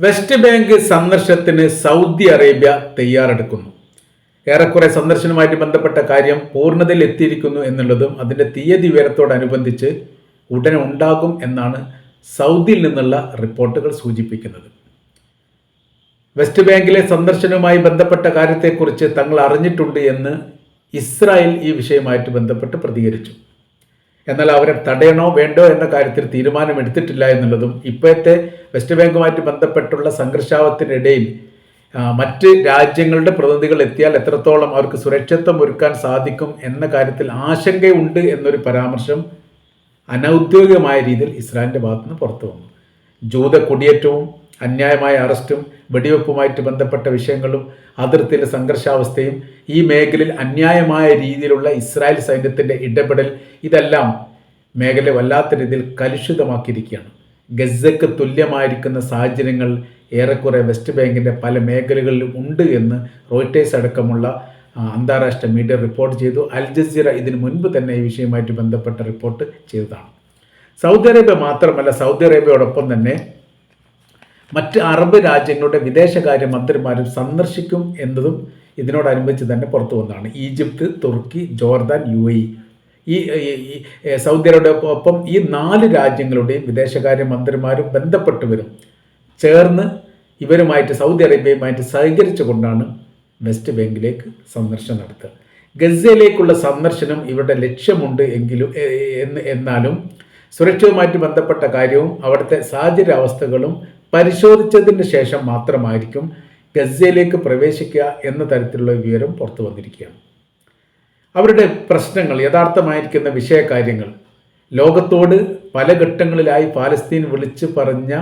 West Bank സന്ദർശനത്തിന് Saudi Arabia തയ്യാറെടുക്കുന്നു. ഏറെക്കുറെ സന്ദർശനവുമായിട്ട് ബന്ധപ്പെട്ട കാര്യം പൂർണതയിൽ എത്തിയിരിക്കുന്നു എന്നുള്ളതും അതിന്റെ തീയതി ഉയരത്തോടനുബന്ധിച്ച് ഉടനെ ഉണ്ടാകും എന്നാണ് സൗദിയിൽ നിന്നുള്ള റിപ്പോർട്ടുകൾ സൂചിപ്പിക്കുന്നത്. വെസ്റ്റ് ബാങ്കിലെ സന്ദർശനവുമായി ബന്ധപ്പെട്ട കാര്യത്തെക്കുറിച്ച് തങ്ങൾ അറിഞ്ഞിട്ടുണ്ട് എന്ന് ഇസ്രായേൽ ഈ വിഷയവുമായിട്ട് ബന്ധപ്പെട്ട് പ്രതികരിച്ചു. എന്നാൽ അവരെ തടയണോ വേണ്ടോ എന്ന കാര്യത്തിൽ തീരുമാനമെടുത്തിട്ടില്ല എന്നുള്ളതും ഇപ്പോഴത്തെ വെസ്റ്റ് ബാങ്കുമായിട്ട് ബന്ധപ്പെട്ടുള്ള സംഘർഷാവത്തിനിടയിൽ മറ്റ് രാജ്യങ്ങളുടെ പ്രതിനിധികൾ എത്തിയാൽ എത്രത്തോളം അവർക്ക് സുരക്ഷിത്വം ഒരുക്കാൻ സാധിക്കും എന്ന കാര്യത്തിൽ ആശങ്കയുണ്ട് എന്നൊരു പരാമർശം അനൗദ്യോഗികമായ രീതിയിൽ ഇസ്രായേലിന്റെ ഭാഗത്തുനിന്ന് പുറത്തു വന്നു ജൂത കുടിയേറ്റവും അന്യായമായ അറസ്റ്റും വെടിവെപ്പുമായിട്ട് ബന്ധപ്പെട്ട വിഷയങ്ങളും അതിർത്തിയിലെ സംഘർഷാവസ്ഥയും ഈ മേഖലയിൽ അന്യായമായ രീതിയിലുള്ള ഇസ്രായേൽ സൈന്യത്തിന്റെ ഇടപെടൽ ഇതെല്ലാം മേഖല വല്ലാത്ത രീതിയിൽ കലുഷിതമാക്കിയിരിക്കുകയാണ്. ഗസക്ക് തുല്യമായിരിക്കുന്ന സാഹചര്യങ്ങൾ ഏറെക്കുറെ വെസ്റ്റ് ബാങ്കിന്റെ പല മേഖലകളിലും ഉണ്ട് എന്ന് റോയിട്ടേഴ്സ് അടക്കമുള്ള അന്താരാഷ്ട്ര മീഡിയ റിപ്പോർട്ട് ചെയ്തു. അൽ ജസീറ ഇതിനു മുൻപ് തന്നെ ഈ വിഷയവുമായിട്ട് ബന്ധപ്പെട്ട റിപ്പോർട്ട് ചെയ്തതാണ്. സൗദി അറേബ്യ മാത്രമല്ല സൗദി അറേബ്യയോടൊപ്പം തന്നെ മറ്റ് അറബ് രാജ്യങ്ങളുടെ വിദേശകാര്യ മന്ത്രിമാരും സന്ദർശിക്കും എന്നതും ഇതിനോടനുബന്ധിച്ച് തന്നെ പുറത്തു വന്നതാണ്. Egypt Turkey Jordan U A E Saudi അറേബ്യയോടൊപ്പം ഈ നാല് രാജ്യങ്ങളുടെയും വിദേശകാര്യ മന്ത്രിമാരും ബന്ധപ്പെട്ട് വരും ചേർന്ന് ഇവരുമായിട്ട് സൗദി അറേബ്യയുമായിട്ട് സഹകരിച്ചുകൊണ്ടാണ് വെസ്റ്റ് ബാങ്കിലേക്ക് സന്ദർശനം നടത്തുക. ഗസയിലേക്കുള്ള സന്ദർശനം ഇവരുടെ ലക്ഷ്യമുണ്ട് എങ്കിലും എന്നാലും സുരക്ഷയുമായിട്ട് ബന്ധപ്പെട്ട കാര്യവും അവിടുത്തെ സാഹചര്യാവസ്ഥകളും പരിശോധിച്ചതിന് ശേഷം മാത്രമായിരിക്കും ഗസയിലേക്ക് പ്രവേശിക്കുക എന്ന തരത്തിലുള്ള വിവരം പുറത്തു വന്നിരിക്കുകയാണ്. അവരുടെ പ്രശ്നങ്ങൾ യഥാർത്ഥമായിരിക്കുന്ന വിഷയകാര്യങ്ങൾ ലോകത്തോട് പല ഘട്ടങ്ങളിലായി പാലസ്തീൻ വിളിച്ചു പറഞ്ഞ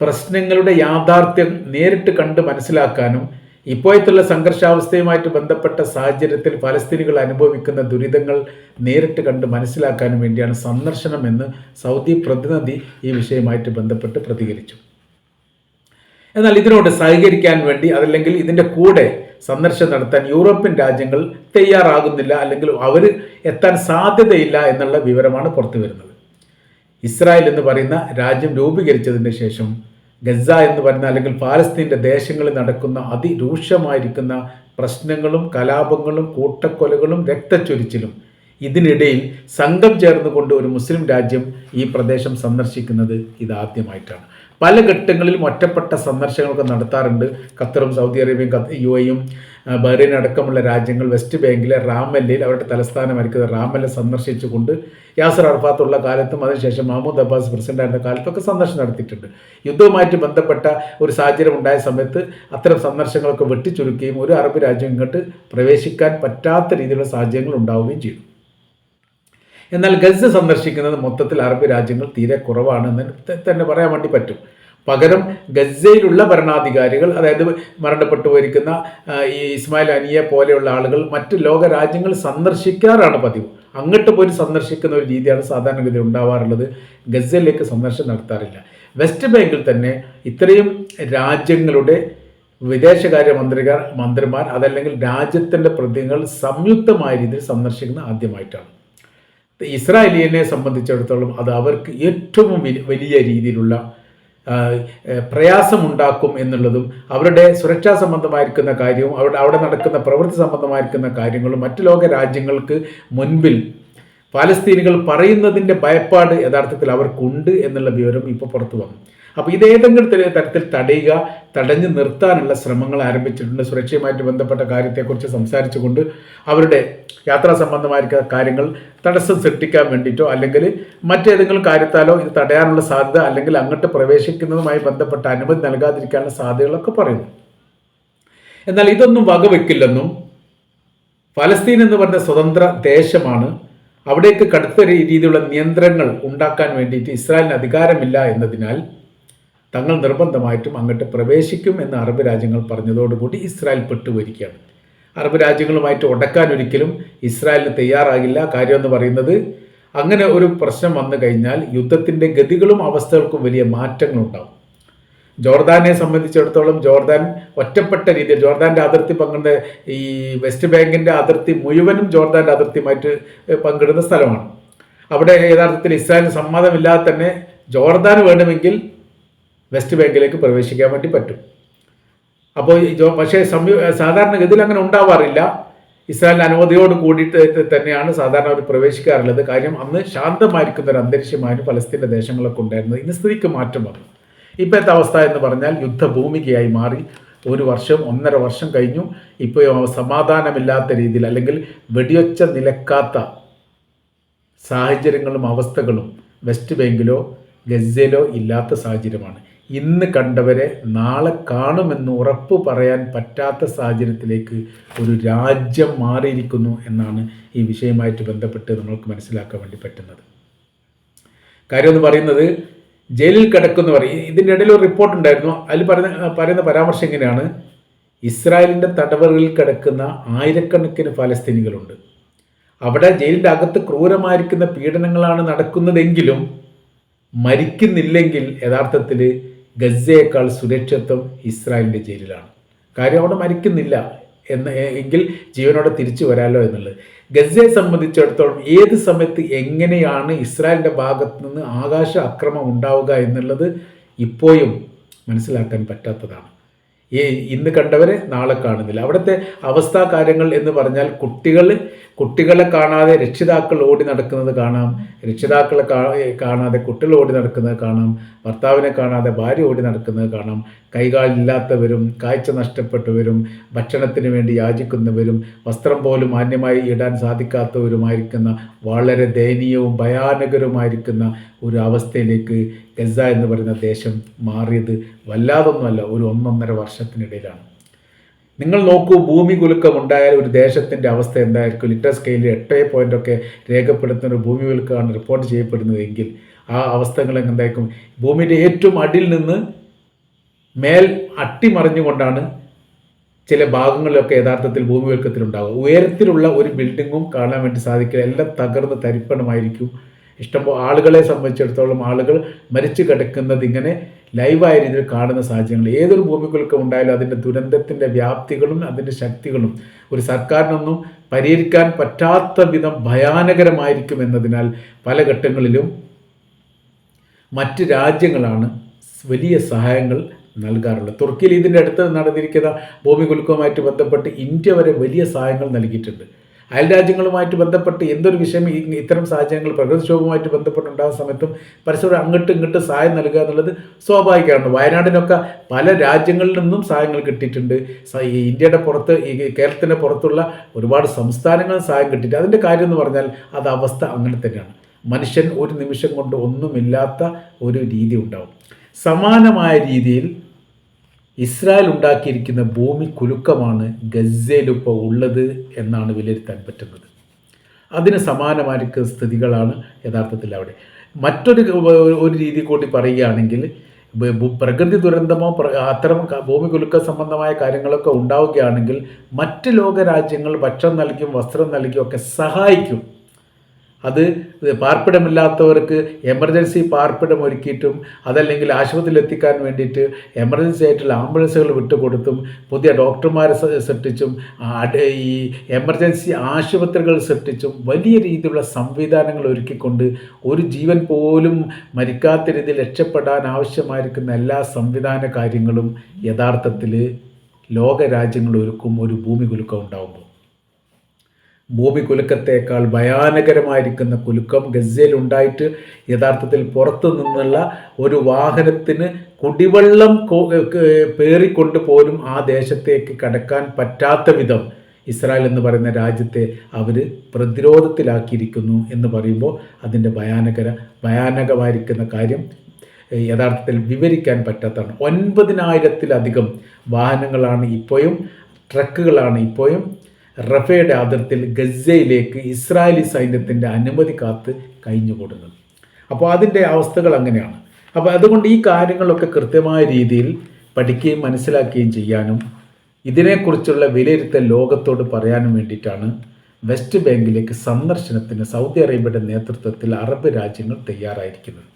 പ്രശ്നങ്ങളുടെ യാഥാർത്ഥ്യം നേരിട്ട് കണ്ട് മനസ്സിലാക്കാനും ഇപ്പോഴത്തുള്ള സംഘർഷാവസ്ഥയുമായിട്ട് ബന്ധപ്പെട്ട സാഹചര്യത്തിൽ ഫലസ്തീനികൾ അനുഭവിക്കുന്ന ദുരിതങ്ങൾ നേരിട്ട് കണ്ട് മനസ്സിലാക്കാനും വേണ്ടിയാണ് സന്ദർശനമെന്ന് സൗദി പ്രതിനിധി ഈ വിഷയമായിട്ട് ബന്ധപ്പെട്ട് പ്രതികരിച്ചു. എന്നാൽ ഇതിനോട് സഹകരിക്കാൻ വേണ്ടി അതല്ലെങ്കിൽ ഇതിന്റെ കൂടെ സന്ദർശനം നടത്താൻ യൂറോപ്യൻ രാജ്യങ്ങൾ തയ്യാറാകുന്നില്ല അല്ലെങ്കിൽ അവർ എത്താൻ സാധ്യതയില്ല എന്നുള്ള വിവരമാണ് പുറത്തു വരുന്നത്. ഇസ്രായേൽ എന്ന് പറയുന്ന രാജ്യം രൂപീകരിച്ചതിന് ശേഷം ഗസ എന്ന് പറയുന്ന അല്ലെങ്കിൽ പാലസ്തീന്റെ ദേശങ്ങളിൽ നടക്കുന്ന അതിരൂക്ഷമായിരിക്കുന്ന പ്രശ്നങ്ങളും കലാപങ്ങളും കൂട്ടക്കൊലകളും രക്തച്ചൊരിച്ചിലും ഇതിനിടയിൽ സംഘം ചേർന്നുകൊണ്ട് ഒരു മുസ്ലിം രാജ്യം ഈ പ്രദേശം സന്ദർശിക്കുന്നത് ഇതാദ്യമായിട്ടാണ്. പല ഘട്ടങ്ങളിലും ഒറ്റപ്പെട്ട സന്ദർശനങ്ങളൊക്കെ നടത്താറുണ്ട്. ഖത്തറും സൗദി അറേബ്യയും യു എയും ബഹ്റൈൻ അടക്കമുള്ള രാജ്യങ്ങൾ വെസ്റ്റ് ബാങ്കിലെ റാമല്ലയിൽ അവരുടെ തലസ്ഥാനമായിരിക്കുന്ന റാമല്ല സന്ദർശിച്ചുകൊണ്ട് യാസർ അർഫാത്തുള്ള കാലത്തും അതിനുശേഷം മഹമ്മൂദ് അബ്ബാസ് പ്രസിഡന്റായിരുന്ന കാലത്തൊക്കെ സന്ദർശനം നടത്തിയിട്ടുണ്ട്. യുദ്ധവുമായിട്ട് ബന്ധപ്പെട്ട ഒരു സാഹചര്യം ഉണ്ടായ സമയത്ത് അത്തരം സന്ദർശനങ്ങളൊക്കെ വെട്ടിച്ചുരുക്കുകയും ഒരു അറബ് രാജ്യം ഇങ്ങോട്ട് പ്രവേശിക്കാൻ പറ്റാത്ത രീതിയിലുള്ള സാഹചര്യങ്ങൾ ഉണ്ടാവുകയും ചെയ്തു. എന്നാൽ ഗൾസ് സന്ദർശിക്കുന്നത് മൊത്തത്തിൽ അറബ് രാജ്യങ്ങൾ തീരെ കുറവാണെന്ന് തന്നെ പറയാൻ വേണ്ടി പറ്റും. പകരം ഗസയിലുള്ള ഭരണാധികാരികൾ അതായത് മരണപ്പെട്ടു പോയിരിക്കുന്ന ഈ ഇസ്മായിൽ അനിയെ പോലെയുള്ള ആളുകൾ മറ്റ് ലോക രാജ്യങ്ങൾ സന്ദർശിക്കാറാണ് പതിവ്. അങ്ങോട്ട് പോയി സന്ദർശിക്കുന്ന ഒരു രീതിയാണ് സാധാരണഗതി ഉണ്ടാവാറുള്ളത്. ഗസയിലേക്ക് സന്ദർശനം നടത്താറില്ല. വെസ്റ്റ് ബാങ്കിൽ തന്നെ ഇത്രയും രാജ്യങ്ങളുടെ വിദേശകാര്യ മന്ത്രിമാർ മന്ത്രിമാർ അതല്ലെങ്കിൽ രാജ്യത്തിന്റെ പ്രതിനിധികൾ സംയുക്തമായ രീതിയിൽ സന്ദർശിക്കുന്ന ആദ്യമായിട്ടാണ്. ഇസ്രായേലിയനെ സംബന്ധിച്ചിടത്തോളം അത് അവർക്ക് ഏറ്റവും വലിയ രീതിയിലുള്ള പ്രയാസമുണ്ടാക്കും എന്നുള്ളതും അവരുടെ സുരക്ഷാ സംബന്ധമായിരിക്കുന്ന കാര്യവും അവിടെ അവിടെ നടക്കുന്ന പ്രവൃത്തി സംബന്ധമായിരിക്കുന്ന കാര്യങ്ങളും മറ്റു ലോക രാജ്യങ്ങൾക്ക് മുൻപിൽ പാലസ്തീനികൾ പറയുന്നതിന്റെ ഭയപ്പാട് യഥാർത്ഥത്തിൽ അവർക്കുണ്ട് എന്നുള്ള വിവരം ഇപ്പോൾ പുറത്തു വന്നു. അപ്പോൾ ഇത് ഏതെങ്കിലും തരത്തിൽ തടയുക തടഞ്ഞു നിർത്താനുള്ള ശ്രമങ്ങൾ ആരംഭിച്ചിട്ടുണ്ട്. സുരക്ഷയുമായിട്ട് ബന്ധപ്പെട്ട കാര്യത്തെക്കുറിച്ച് സംസാരിച്ചുകൊണ്ട് അവരുടെ യാത്രാ സംബന്ധമായിരിക്കുന്ന കാര്യങ്ങൾ തടസ്സം സൃഷ്ടിക്കാൻ വേണ്ടിയിട്ടോ അല്ലെങ്കിൽ മറ്റേതെങ്കിലും കാര്യത്താലോ ഇത് തടയാനുള്ള സാധ്യത അല്ലെങ്കിൽ അങ്ങോട്ട് പ്രവേശിക്കുന്നതുമായി ബന്ധപ്പെട്ട അനുമതി നൽകാതിരിക്കാനുള്ള സാധ്യതകളൊക്കെ പറയുന്നു. എന്നാൽ ഇതൊന്നും വകവെക്കില്ലെന്നും ഫലസ്തീൻ എന്ന് പറഞ്ഞ സ്വതന്ത്ര ദേശമാണ്. അവിടേക്ക് കടുത്ത രീതിയിലുള്ള നിയന്ത്രണങ്ങൾ ഉണ്ടാക്കാൻ വേണ്ടിയിട്ട് ഇസ്രായേലിന് അധികാരമില്ല എന്നതിനാൽ തങ്ങൾ നിർബന്ധമായിട്ടും അങ്ങോട്ട് പ്രവേശിക്കും എന്ന് അറബ് രാജ്യങ്ങൾ പറഞ്ഞതോടുകൂടി ഇസ്രായേൽ പെട്ടുപോയിരിക്കുകയാണ്. അറബ് രാജ്യങ്ങളുമായിട്ട് ഉടക്കാൻ ഒരിക്കലും ഇസ്രായേലിന് തയ്യാറാകില്ല. കാര്യമെന്ന് പറയുന്നത് അങ്ങനെ ഒരു പ്രശ്നം വന്നു കഴിഞ്ഞാൽ യുദ്ധത്തിന്റെ ഗതികളും അവസ്ഥകൾക്കും വലിയ മാറ്റങ്ങളുണ്ടാവും. ജോർദാനെ സംബന്ധിച്ചിടത്തോളം ജോർദാൻ ഒറ്റപ്പെട്ട രീതിയിൽ ജോർദാന്റെ അതിർത്തി പങ്കിടുന്ന ഈ വെസ്റ്റ് ബാങ്കിന്റെ അതിർത്തി മുഴുവനും ജോർദാന്റെ അതിർത്തിയുമായിട്ട് പങ്കിടുന്ന സ്ഥലമാണ്. അവിടെ യഥാർത്ഥത്തിൽ ഇസ്രായേലിന് സമ്മതമില്ലാതെ തന്നെ ജോർദാൻ വേണമെങ്കിൽ വെസ്റ്റ് ബാങ്കിലേക്ക് പ്രവേശിക്കാൻ വേണ്ടി പറ്റും. അപ്പോൾ പക്ഷേ സംയു സാധാരണഗതിയിൽ അങ്ങനെ ഉണ്ടാവാറില്ല. ഇസ്രായേലിന്റെ അനുമതിയോട് കൂടിയിട്ട് തന്നെയാണ് സാധാരണ അവർ പ്രവേശിക്കാറുള്ളത്. കാര്യം അന്ന് ശാന്തമായിരിക്കുന്ന ഒരു അന്തരീക്ഷമായിരുന്നു പലസ്തീന്റെ ദേശങ്ങളൊക്കെ ഉണ്ടായിരുന്നത്. ഇന്ന് സ്ഥിതിക്ക് മാറ്റം വന്നു. ഇപ്പോഴത്തെ അവസ്ഥ എന്ന് പറഞ്ഞാൽ യുദ്ധഭൂമികയായി മാറി. ഒരു വർഷം ഒന്നര വർഷം കഴിഞ്ഞു. ഇപ്പോൾ സമാധാനമില്ലാത്ത രീതിയിൽ അല്ലെങ്കിൽ വെടിയൊച്ച നിലക്കാത്ത സാഹചര്യങ്ങളും അവസ്ഥകളും വെസ്റ്റ് ബാങ്കിലോ ഗസയിലോ ഇല്ലാത്ത സാഹചര്യമാണ്. ഇന്ന് കണ്ടവരെ നാളെ കാണുമെന്ന് ഉറപ്പ് പറയാൻ പറ്റാത്ത സാഹചര്യത്തിലേക്ക് ഒരു രാജ്യം മാറിയിരിക്കുന്നു എന്നാണ് ഈ വിഷയമായിട്ട് ബന്ധപ്പെട്ട് നമ്മൾക്ക് മനസ്സിലാക്കാൻ വേണ്ടി പറ്റുന്നത്. കാര്യം എന്ന് പറയുന്നത് ജയിലിൽ കിടക്കുന്നവർ ഇതിന്റെ ഇടയിൽ ഒരു റിപ്പോർട്ട് ഉണ്ടായിരുന്നു. അതിൽ പറയുന്ന പറയുന്ന പരാമർശം ഇങ്ങനെയാണ്. ഇസ്രായേലിന്റെ തടവറകളിൽ കിടക്കുന്ന ആയിരക്കണക്കിന് ഫലസ്തീനികളുണ്ട്. അവിടെ ജയിലിന്റെ അകത്ത് ക്രൂരമായിരിക്കുന്ന പീഡനങ്ങളാണ് നടക്കുന്നതെങ്കിലും മരിക്കുന്നില്ലെങ്കിൽ യഥാർത്ഥത്തിൽ ഗസയേക്കാൾ സുരക്ഷിത്വം ഇസ്രായേലിന്റെ ജയിലിലാണ്. കാര്യം അവിടെ മരിക്കുന്നില്ല എന്ന് എങ്കിൽ ജീവനോടെ തിരിച്ചു വരാലോ എന്നുള്ളത്. ഗസയെ സംബന്ധിച്ചിടത്തോളം ഏത് സമയത്ത് എങ്ങനെയാണ് ഇസ്രായേലിന്റെ ഭാഗത്ത് നിന്ന് ആകാശ അക്രമം ഉണ്ടാവുക എന്നുള്ളത് ഇപ്പോഴും മനസ്സിലാക്കാൻ പറ്റാത്തതാണ്. ഈ ഇന്ന് കണ്ടവരെ നാളെ കാണുന്നില്ല. അവിടുത്തെ അവസ്ഥാ കാര്യങ്ങൾ എന്ന് പറഞ്ഞാൽ കുട്ടികൾ കുട്ടികളെ കാണാതെ രക്ഷിതാക്കൾ ഓടി നടക്കുന്നത് കാണാം. രക്ഷിതാക്കളെ കാണാതെ കുട്ടികൾ ഓടി നടക്കുന്നത് കാണാം. ഭർത്താവിനെ കാണാതെ ഭാര്യ ഓടി നടക്കുന്നത് കാണാം. കൈകാലില്ലാത്തവരും കാഴ്ച നഷ്ടപ്പെട്ടവരും ഭക്ഷണത്തിന് വേണ്ടി യാചിക്കുന്നവരും വസ്ത്രം പോലും മാന്യമായി ഇടാൻ സാധിക്കാത്തവരുമായിരിക്കുന്ന വളരെ ദയനീയവും ഭയാനകരവുമായിരിക്കുന്ന ഒരു അവസ്ഥയിലേക്ക് ഗസ എന്ന് പറയുന്ന ദേശം മാറിയത് വല്ലാതൊന്നുമല്ല ഒരു ഒന്നൊന്നര വർഷത്തിനിടയിലാണ്. നിങ്ങൾ നോക്കൂ ഭൂമി കുലുക്കം ഉണ്ടായാൽ ഒരു ദേശത്തിന്റെ അവസ്ഥ എന്തായിരിക്കും? ലിറ്റർ സ്കെയിലിൽ എട്ട് പോയിന്റ് ഒക്കെ രേഖപ്പെടുത്തുന്ന ഒരു ഭൂമി കുലുക്കമാണ് റിപ്പോർട്ട് ചെയ്യപ്പെടുന്നതെങ്കിൽ ആ അവസ്ഥകൾ എന്തായിരിക്കും? ഭൂമിയുടെ ഏറ്റവും അടിയിൽ നിന്ന് മേൽ അട്ടിമറിഞ്ഞുകൊണ്ടാണ് ചില ഭാഗങ്ങളിലൊക്കെ യഥാർത്ഥത്തിൽ ഭൂമി കുലുക്കത്തിലുണ്ടാകും ഉയരത്തിലുള്ള ഒരു ബിൽഡിങ്ങും കാണാൻ വേണ്ടി സാധിക്കില്ല. എല്ലാം തകർന്ന് തരിപ്പണമായിരിക്കും. ഇഷ്ടംപോലെ ആളുകളെ സംബന്ധിച്ചിടത്തോളം ആളുകൾ മരിച്ചു കിടക്കുന്നത് ഇങ്ങനെ ലൈവായ രീതിയിൽ കാണുന്ന സാഹചര്യങ്ങൾ. ഏതൊരു ഭൂമികുലുക്കം ഉണ്ടായാലും അതിന്റെ ദുരന്തത്തിന്റെ വ്യാപ്തികളും അതിന്റെ ശക്തികളും ഒരു സർക്കാരിനൊന്നും പരിഹരിക്കാൻ പറ്റാത്ത വിധം ഭയാനകരമായിരിക്കും എന്നതിനാൽ പല ഘട്ടങ്ങളിലും മറ്റ് രാജ്യങ്ങളാണ് വലിയ സഹായങ്ങൾ നൽകാറുള്ളത്. തുർക്കിയിൽ ഇതിന്റെ അടുത്ത് നടന്നിരിക്കുന്ന ഭൂമികുലുക്കവുമായിട്ട് ബന്ധപ്പെട്ട് ഇന്ത്യ വരെ വലിയ സഹായങ്ങൾ നൽകിയിട്ടുണ്ട്. അയൽ രാജ്യങ്ങളുമായിട്ട് ബന്ധപ്പെട്ട് എന്തൊരു വിഷയം ഇത്തരം സാഹചര്യങ്ങൾ പ്രകൃതിക്ഷോഭവുമായിട്ട് ബന്ധപ്പെട്ടുണ്ടാകുന്ന സമയത്തും പരസ്പരം അങ്ങോട്ടും ഇങ്ങോട്ടും സഹായം നൽകുക എന്നുള്ളത് സ്വാഭാവികമാണ് വയനാടിനൊക്കെ പല രാജ്യങ്ങളിൽ നിന്നും സഹായങ്ങൾ കിട്ടിയിട്ടുണ്ട്. ഇന്ത്യയുടെ പുറത്ത് ഈ കേരളത്തിന്റെ പുറത്തുള്ള ഒരുപാട് സംസ്ഥാനങ്ങളിൽ സഹായം കിട്ടിയിട്ടുണ്ട്. അതിന്റെ കാര്യം എന്ന് പറഞ്ഞാൽ അത് അവസ്ഥ അങ്ങനെ തന്നെയാണ്. മനുഷ്യൻ ഒരു നിമിഷം കൊണ്ട് ഒന്നുമില്ലാത്ത ഒരു രീതി ഉണ്ടാവും. സമാനമായ രീതിയിൽ ഇസ്രായേൽ ഉണ്ടാക്കിയിരിക്കുന്ന ഭൂമി കുലുക്കമാണ് ഗസയിലിപ്പോൾ ഉള്ളത് എന്നാണ് വിലയിരുത്താൻ പറ്റുന്നത്. അതിന് സമാനമായിരിക്കുന്ന സ്ഥിതികളാണ് യഥാർത്ഥത്തിൽ അവിടെ. മറ്റൊരു ഒരു രീതി കൂടി പറയുകയാണെങ്കിൽ പ്രകൃതി ദുരന്തമോ അത്തരം ഭൂമി കുലുക്ക സംബന്ധമായ കാര്യങ്ങളൊക്കെ ഉണ്ടാവുകയാണെങ്കിൽ മറ്റ് ലോകരാജ്യങ്ങൾ ഭക്ഷണം നൽകിയും വസ്ത്രം നൽകിയും ഒക്കെ സഹായിക്കും. അത് പാർപ്പിടമില്ലാത്തവർക്ക് എമർജൻസി പാർപ്പിടം ഒരുക്കിയിട്ടും അതല്ലെങ്കിൽ ആശുപത്രിയിൽ എത്തിക്കാൻ വേണ്ടിയിട്ട് എമർജൻസി ആയിട്ടുള്ള ആംബുലൻസുകൾ വിട്ടുകൊടുത്തും പുതിയ ഡോക്ടർമാരെ സൃഷ്ടിച്ചും ഈ എമർജൻസി ആശുപത്രികൾ സൃഷ്ടിച്ചും വലിയ രീതിയിലുള്ള സംവിധാനങ്ങൾ ഒരുക്കിക്കൊണ്ട് ഒരു ജീവൻ പോലും മരിക്കാത്ത രീതിയിൽ രക്ഷപ്പെടാൻ ആവശ്യമായിരിക്കുന്ന എല്ലാ സംവിധാന കാര്യങ്ങളും യഥാർത്ഥത്തിൽ ലോകരാജ്യങ്ങൾ ഒരുക്കും ഒരു ഭൂമി കുലുക്കം ഉണ്ടാകുമ്പോൾ ഭൂമി കുലുക്കത്തേക്കാൾ ഭയാനകരമായിരിക്കുന്ന കുലുക്കം ഗസയിൽ ഉണ്ടായിട്ട് യഥാർത്ഥത്തിൽ പുറത്തു നിന്നുള്ള ഒരു വാഹനത്തിന് കുടിവെള്ളം പേറിക്കൊണ്ട് പോലും ആ ദേശത്തേക്ക് കടക്കാൻ പറ്റാത്ത വിധം ഇസ്രായേൽ എന്ന് പറയുന്ന രാജ്യത്തെ അവർ പ്രതിരോധത്തിലാക്കിയിരിക്കുന്നു എന്ന് പറയുമ്പോൾ അതിന്റെ ഭയാനകര ഭയാനകമായിരിക്കുന്ന കാര്യം യഥാർത്ഥത്തിൽ വിവരിക്കാൻ പറ്റാത്തതാണ്. ഒൻപതിനായിരത്തിലധികം വാഹനങ്ങളാണ് ഇപ്പോഴും ട്രക്കുകളാണ് ഇപ്പോഴും റഫയുടെ ആദരത്തിൽ ഗസയിലേക്ക് ഇസ്രായേലി സൈന്യത്തിന്റെ അനുമതി കാത്ത് കഴിഞ്ഞുകൂടുന്നത് അപ്പോൾ അതിന്റെ അവസ്ഥകൾ അങ്ങനെയാണ്. അപ്പോൾ അതുകൊണ്ട് ഈ കാര്യങ്ങളൊക്കെ കൃത്യമായ രീതിയിൽ പഠിക്കുകയും മനസ്സിലാക്കുകയും ചെയ്യാനും ഇതിനെക്കുറിച്ചുള്ള വിലയിരുത്തൽ ലോകത്തോട് പറയാനും വേണ്ടിയിട്ടാണ് വെസ്റ്റ് ബാങ്കിലേക്ക് സന്ദർശനത്തിന് സൗദി അറേബ്യയുടെ നേതൃത്വത്തിൽ അറബ് രാജ്യങ്ങൾ തയ്യാറായിരിക്കുന്നത്.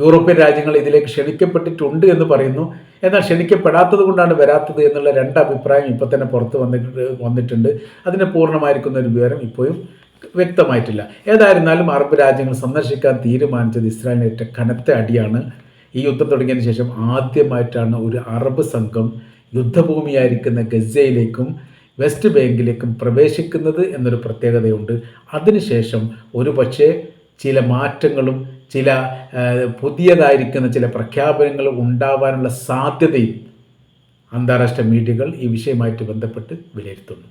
യൂറോപ്യൻ രാജ്യങ്ങൾ ഇതിലേക്ക് ക്ഷണിക്കപ്പെട്ടിട്ടുണ്ട് എന്ന് പറയുന്നു. എന്നാൽ ക്ഷണിക്കപ്പെടാത്തത് കൊണ്ടാണ് വരാത്തത് എന്നുള്ള രണ്ട് അഭിപ്രായം ഇപ്പോൾ തന്നെ പുറത്ത് വന്നിട്ട് വന്നിട്ടുണ്ട്. അതിനെ പൂർണമായിരിക്കുന്ന ഒരു വിവരം ഇപ്പോഴും വ്യക്തമായിട്ടില്ല. ഏതായിരുന്നാലും അറബ് രാജ്യങ്ങൾ സന്ദർശിക്കാൻ തീരുമാനിച്ചത് ഇസ്രായേലിന് ഏറ്റവും കനത്ത അടിയാണ്. ഈ യുദ്ധം തുടങ്ങിയതിന് ശേഷം ആദ്യമായിട്ടാണ് ഒരു അറബ് സംഘം യുദ്ധഭൂമിയായിരിക്കുന്ന ഗസയിലേക്കും വെസ്റ്റ് ബാങ്കിലേക്കും പ്രവേശിക്കുന്നത് എന്നൊരു പ്രത്യേകതയുണ്ട്. അതിനുശേഷം ഒരു പക്ഷേ ചില മാറ്റങ്ങളും ചില പുതിയതായിരിക്കുന്ന ചില പ്രഖ്യാപനങ്ങൾ ഉണ്ടാവാനുള്ള സാധ്യതയും അന്താരാഷ്ട്ര മീഡിയകൾ ഈ വിഷയമായിട്ട് ബന്ധപ്പെട്ട് വിലയിരുത്തുന്നു.